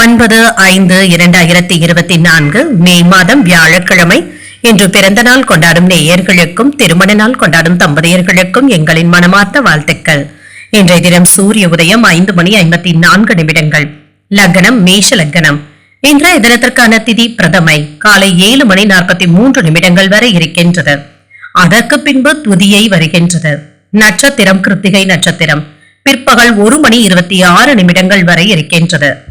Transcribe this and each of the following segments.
ஒன்பது ஐந்து இரண்டாயிரத்தி இருபத்தி நான்கு மே மாதம் வியாழக்கிழமை. இன்று பிறந்த நாள் கொண்டாடும் நேயர்களுக்கும் திருமண நாள் கொண்டாடும் தம்பதியர்களுக்கும் எங்களின் மனமார்த்த வாழ்த்துக்கள். இன்றைய தினம் சூரிய உதயம் ஐந்து மணி ஐம்பத்தி நான்கு நிமிடங்கள். லக்னம் மேஷ லக்னம். இன்றைய தினத்திற்கான திதி பிரதமை. காலை ஏழு மணி நாற்பத்தி மூன்று நிமிடங்கள் வரை இருக்கின்றது. அதற்கு பின்பு துதியை வருகின்றது. நட்சத்திரம் கிருத்திகை நட்சத்திரம். பிற்பகல் ஒரு மணி இருபத்தி ஆறு நிமிடங்கள் வரை இருக்கின்றது.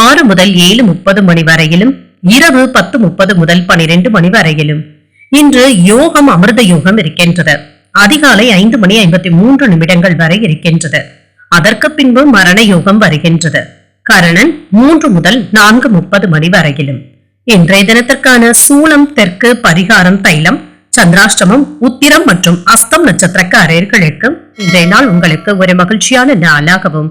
ஆறு முதல் ஏழு முப்பது மணி வரையிலும் இரவு பத்து முப்பது முதல் பனிரெண்டு மணி வரையிலும். இன்று யோகம் அமிர்த யோகம் இருக்கின்றது. அதிகாலை ஐந்து மணி ஐம்பத்தி மூன்று நிமிடங்கள் வரை இருக்கின்றது. அதற்கு பின்பு மரண யோகம் வருகின்றது. கரணன் மூன்று முதல் நான்கு முப்பது மணி வரையிலும். இன்றைய தினத்திற்கான சூளம் தெற்கு பரிகாரம் தைலம் சந்திராஷ்டமம் உத்திரம் மற்றும் அஸ்தம் நட்சத்திரக்காரர்களுக்கு இன்றைய நாள் உங்களுக்கு ஒரு மகிழ்ச்சியான நாளாகவும்